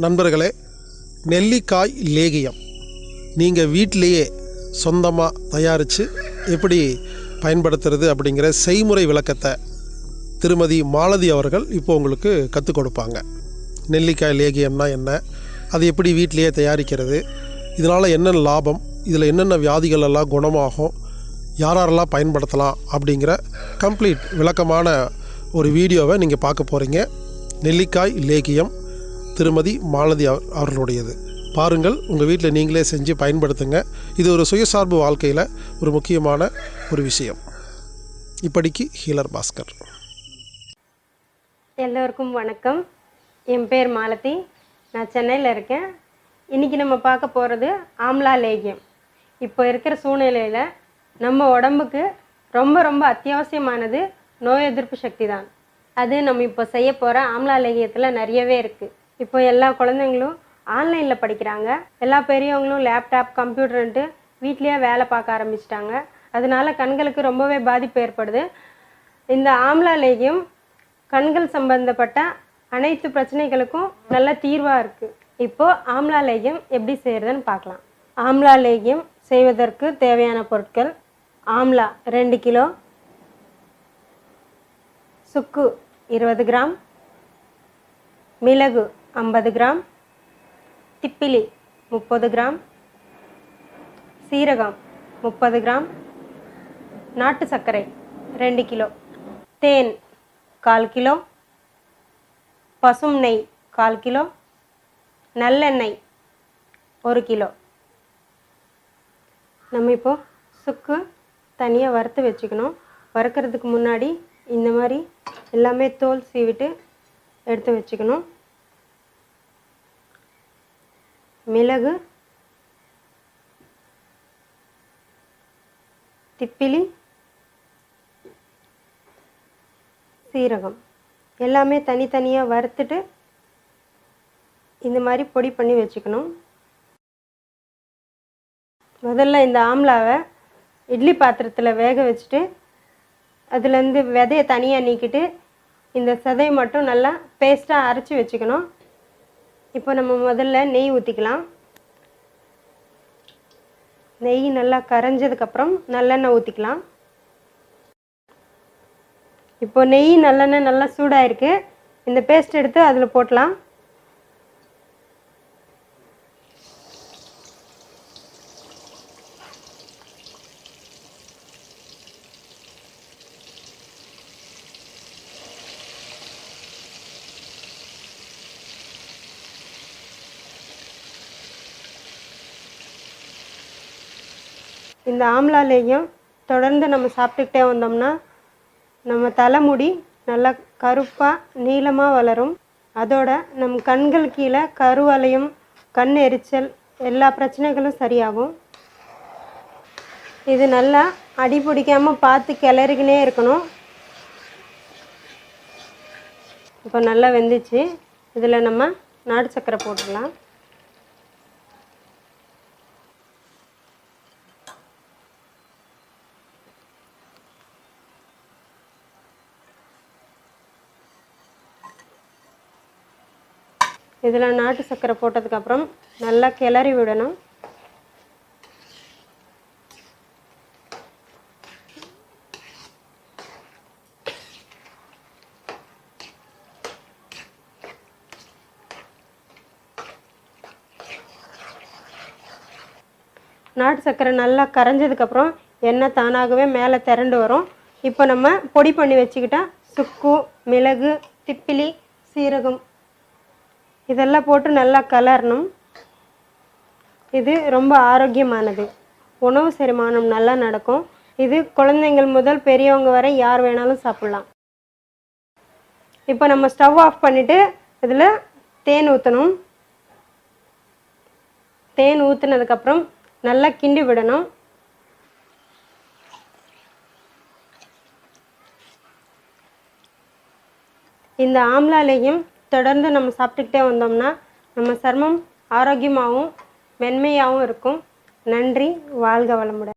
நண்பர்களே நெல்லிக்காய் லேகியம். நீங்கள் வீட்டிலேயே சொந்தமாக தயாரித்து எப்படி பயன்படுத்துறது அப்படிங்கிற செய்முறை விளக்கத்தை திருமதி மாலதி அவர்கள் இப்போ உங்களுக்கு கற்றுக் கொடுப்பாங்க. நெல்லிக்காய் லேகியம்னா என்ன? அது எப்படி வீட்டிலேயே தயாரிக்கிறது? இதனால் என்ன லாபம்? இதில் என்னென்ன வியாதிகள் எல்லாம் குணமாகும்? யாரெல்லாம் பயன்படுத்தலாம்? அப்படிங்கிற கம்ப்ளீட் விளக்கமான ஒரு வீடியோவை நீங்கள் பார்க்க போகிறீங்க நெல்லிக்காய் லேகியம் திருமதி மாலதி அவர் அவர்களுடையது. பாருங்கள் உங்கள் வீட்டில் நீங்களே செஞ்சு பயன்படுத்துங்க. இது ஒரு சுயசார்பு வாழ்க்கையில் ஒரு முக்கியமான ஒரு விஷயம். இப்படிக்கு ஹீலர் பாஸ்கர். எல்லோருக்கும் வணக்கம். என் பேர் மாலதி. நான் சென்னையில் இருக்கேன். இன்றைக்கி நம்ம பார்க்க போகிறது ஆம்லா லேகியம். இப்போ இருக்கிற சூழ்நிலையில் நம்ம உடம்புக்கு ரொம்ப ரொம்ப அத்தியாவசியமானது நோய் எதிர்ப்பு சக்தி தான். அது நம்ம இப்போ செய்ய போகிற ஆம்லா லேகியத்தில் நிறையவே இருக்குது இப்போ எல்லா குழந்தைங்களும் ஆன்லைனில் படிக்கிறாங்க. எல்லா பெரியவங்களும் லேப்டாப் கம்ப்யூட்டர்ன்ட்டு வீட்லேயே வேலை பார்க்க ஆரம்பிச்சிட்டாங்க. அதனால கண்களுக்கு ரொம்பவே பாதிப்பு ஏற்படுது. இந்த ஆம்லாலேயும் கண்கள் சம்பந்தப்பட்ட அனைத்து பிரச்சனைகளுக்கும் நல்ல தீர்வாக இருக்குது இப்போது ஆம்லா லேகியம் எப்படி செய்கிறதுன்னு பார்க்கலாம். ஆம்லா லேகியம் செய்வதற்கு தேவையான பொருட்கள் ஆம்லா ரெண்டு கிலோ சுக்கு இருபது கிராம் மிளகு ஐம்பது கிராம். திப்பிலி முப்பது கிராம். சீரகம் முப்பது கிராம். நாட்டு சர்க்கரை ரெண்டு கிலோ. தேன் கால் கிலோ. பசும் நெய் கால் கிலோ. நல்லெண்ணெய் ஒரு கிலோ. நம்ம இப்போது சுக்கு தனியாக வறுத்து வச்சுக்கணும். வறுக்கிறதுக்கு முன்னாடி இந்த மாதிரி எல்லாமே தோல் சீவிட்டு எடுத்து வச்சுக்கணும். மிளகு திப்பிலி சீரகம். எல்லாமே தனித்தனியாக வறுத்துட்டு இந்த மாதிரி பொடி பண்ணி வச்சுக்கணும். முதல்ல இந்த ஆம்லாவை இட்லி பாத்திரத்தில் வேக வச்சுட்டு அதுலேருந்து விதையை தனியாக நீக்கிட்டு இந்த சதையை மட்டும் நல்லா பேஸ்ட்டாக அரைச்சி வச்சுக்கணும். இப்போ நம்ம முதல்ல நெய் ஊற்றிக்கலாம் நெய் நல்லா கரைஞ்சதுக்கப்புறம் நல்லெண்ணெய் ஊற்றிக்கலாம் இப்போ நெய் நல்லெண்ணெய் நல்லா சூடாயிருக்கு. இந்த பேஸ்ட் எடுத்து அதில் போட்டலாம். இந்த ஆம்லாலேயும் தொடர்ந்து நம்ம சாப்பிட்டுக்கிட்டே வந்தோம்னா நம்ம தலைமுடி நல்லா கருப்பாக நீளமாக வளரும். அதோட நம் கண்கள் கீழே கருவலையும் கண் எரிச்சல் எல்லா பிரச்சனைகளும் சரியாகும். இது நல்லா அடி பிடிக்காமல் பார்த்து கிளறிக்கினே இருக்கணும். இப்போ நல்லா வெந்துச்சு. இதில் நம்ம நாட்டு சக்கரை போட்டுக்கலாம். இதில் நாட்டு சர்க்கரை போட்டதுக்கப்புறம் நல்லா கிளறி விடணும். நாட்டு சர்க்கரை நல்லா கரைஞ்சதுக்கப்புறம் எண்ணெய் தானாகவே மேலே திரண்டு வரும். இப்போ நம்ம பொடி பண்ணி வச்சுக்கிட்டால் சுக்கு மிளகு திப்பிலி சீரகம் இதெல்லாம் போட்டு நல்லா கலரணும். இது ரொம்ப ஆரோக்கியமானது. உணவு செரிமானம் நல்லா நடக்கும். இது குழந்தைங்கள் முதல் பெரியவங்க வரை யார் வேணாலும் சாப்பிட்லாம். இப்போ நம்ம ஸ்டவ் ஆஃப் பண்ணிவிட்டு இதில் தேன் ஊற்றணும் தேன் ஊற்றுனதுக்கப்புறம் நல்லா கிண்டி விடணும். இந்த ஆம்லாலேயும் தொடர்ந்து நம்ம சாப்பிட்டுக்கிட்டே வந்தோம்னா நம்ம சர்மம் ஆரோக்கியமாகவும் மென்மையாகவும் இருக்கும். நன்றி. வாழ்க வளமுடன்.